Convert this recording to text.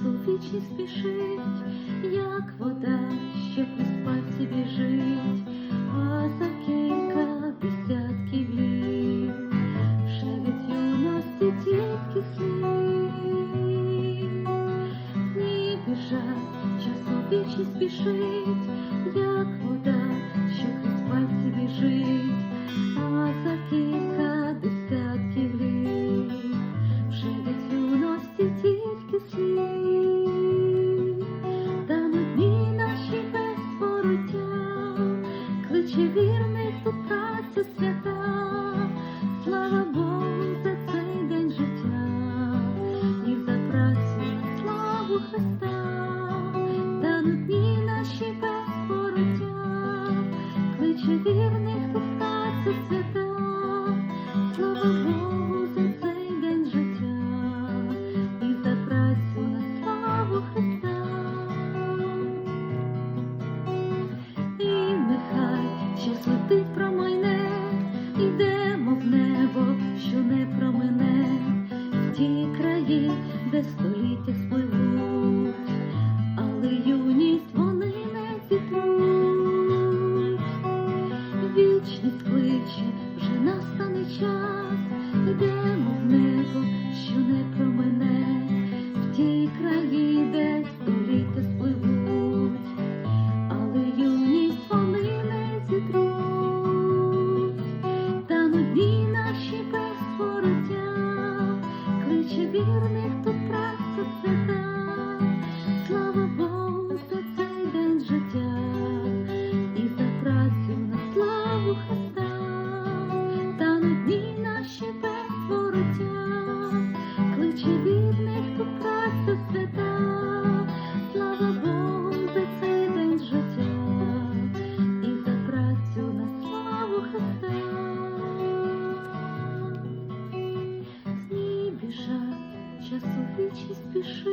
вічі спішить, як вода, що крізь пальці біжить, а за кілька десятків літ вже від юності тільки слід. Дні біжать, час у вічі спішить, Кличе вірних тут праця свята, де століття спливуть, але юність вони не зітруть. Вічність кличе, вже настане час, йдемо в небо, що не промине, в ті краї, де століття спливуть, але юність вони не зітруть, та нудні наші без вороття, кличе вірних тут Дні